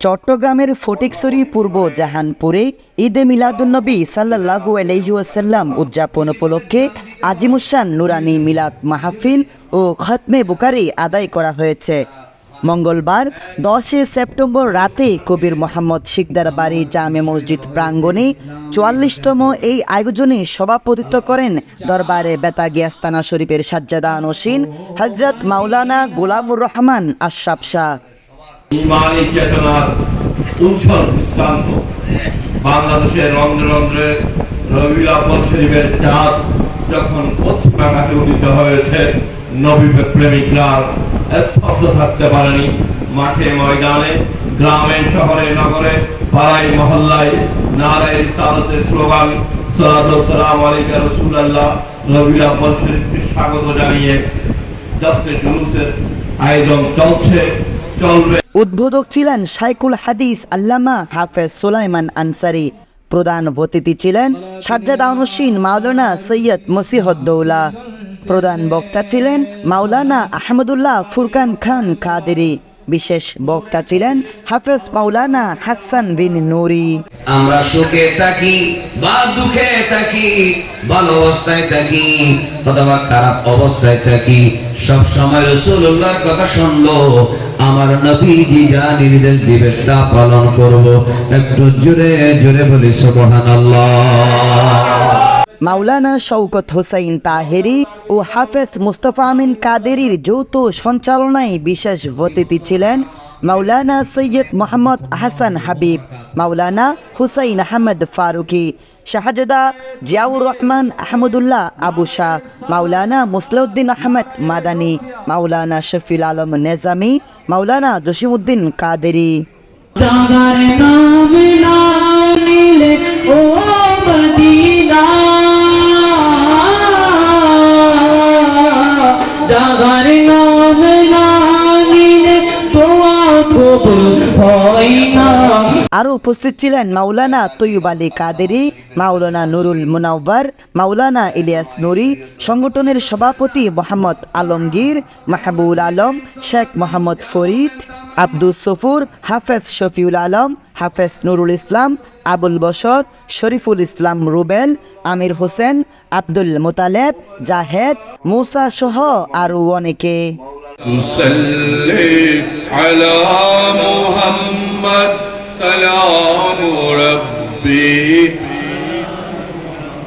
চট্টগ্রামের ফটিকসরি পূর্ব জাহানপুরে ঈদে মিলাদুন্নবী সাল্লাহু আলহিউসাল্লাম উদযাপন উপলক্ষে আজিমুসান নুরানি মিলাদ মাহফিল ও খতমে বুকারি আদায় করা হয়েছে। মঙ্গলবার দশই সেপ্টেম্বর রাতে কবির মোহাম্মদ শিকদার বাড়ি জামে মসজিদ প্রাঙ্গণে চুয়াল্লিশতম এই আয়োজনে সভাপতিত্ব করেন দরবারে বেতাগিয়াস্তানা শরীফের সাজ্জাদা নসীন হজরত মাওলানা গোলামুর রহমান আশরাফ শাহ। ইমানি চেতনার উজ্জ্বল দৃষ্টান্ত। বাংলাদেশের রন্ধ্রে রন্ধ্রে রবিউল আব্বাল শরীফের চাঁদ যখন পশ্চিম আকাশে উদিত হয়েছে নবী প্রেমিকরা স্তব্ধ থাকতে পারেনি। মাঠে ময়দানে, গ্রামে, শহরে, নগরে, পাড়ায়, মহল্লায় নারায় রিসালতের স্লোগান সালাম আলাইকা রাসূলুল্লাহ, রবিউল আব্বাল শরীফকে স্বাগত জানিয়ে জাসতে জুলুসের আয়োজন চলছে, চলবে। উদ্বোধক ছিলেন শাইকুল হাদিস আল্লামা হাফেজ সোলাইমান আনসারি। প্রধান অতিথি ছিলেন সাজ্জাদ আনসিন মাওলানা সৈয়দ মসিহদ্দৌলা। প্রধান বক্তা ছিলেন মাওলানা আহমদুল্লাহ ফুরকান খান কাদেরি। বিশেষ বক্তা ছিলেন হাফেজ মাওলানা হাসান বিন নুরি। আমরা সুখে থাকি, বা দুঃখে থাকি, ভালো অবস্থায় থাকি, অথবা খারাপ অবস্থায় থাকি সব সময় রসুল্লাহর কথা শুনব। আমার নবীজি যা নির্দেশ দিবে তা পালন করব। একটু জোরে জোরে বলি, সুবহানাল্লাহ। মাওলানা শওকত হোসাইন তাহেরি ও হাফেজ মুস্তফা আমিন কাদেরির যৌথ সঞ্চালনায় বিশেষ অতিথি ছিলেন মাওলানা সৈয়দ মোহাম্মদ হাসান হাবিব, মাওলানা হুসাইন আহমদ ফারুকি, শাহজাদা জিয়াউর রহমান আহমদুল্লাহ আবু শাহ, মাওলানা মুসলাউদ্দিন আহমদ মাদানী, মাওলানা শফিল আলম নেজামি, মাওলানা জসিমউদ্দিন কাদেরি। আরও উপস্থিত ছিলেন মাওলানা তৈয়ব আলী কাদেরি, মাওলানা নুরুল মুনাওয়ার, মাওলানা ইলিয়াস নুরি, সংগঠনের সভাপতি মোহাম্মদ আলমগীর মাহবুল আলম, শেখ মোহাম্মদ ফরিদ আব্দুল সফুর, হাফেজ শফিউল আলম, হাফেজ নুরুল ইসলাম, আবুল বশর, শরীফুল ইসলাম রুবেল, আমির হোসেন, আব্দুল মোতালেব, জাহেদ, মুসা সহ আরও অনেকে। تصلي على محمد سلام ربي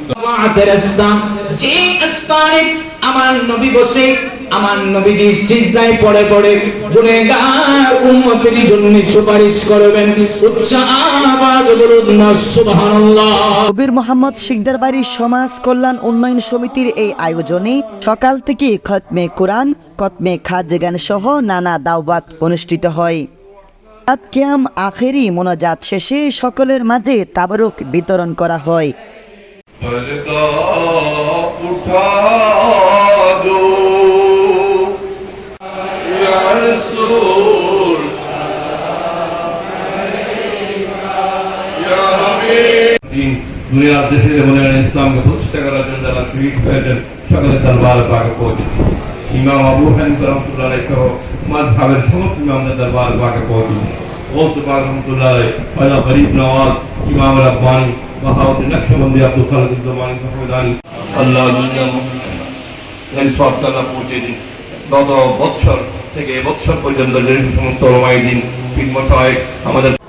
জামাতের ইসলাম যে স্থানে আমার নবী বসে আমার নবীজি সিজদায় পড়ে পড়ে গুনেগার উম্মতের জন্য সুপারিশ করবেন। উচ্চ আওয়াজ বলুন না সুবহানাল্লাহ। কবির মোহাম্মদ শিকদার বাড়ির সমাজ কল্যাণ উন্নয়ন সমিতির এই আয়োজনে সকাল থেকে খতমে কোরআন কতমে খাজগান সহ নানা দাওয়াত অনুষ্ঠিত হয়। রাত কিয়াম আখেরি মোনাজাত শেষে সকলের মাঝে তাবারক বিতরণ করা হয়। দুনিয়ার দেশে যেমন ইসলামকে প্রতিষ্ঠা করার জন্য যারা শহীদ হয়েছেন সকলের দরবার পাকে পৌঁছে ইমাম আবু রহমতুল্লাহ সহ মাযহাবের সমস্ত ইমামদের পৌঁছে দিন। গৌস পাক সহদানি আল্লাহ পৌঁছে দিন। গত বৎসর থেকে পর্যন্ত যে সমস্ত রমাই দিন আমাদের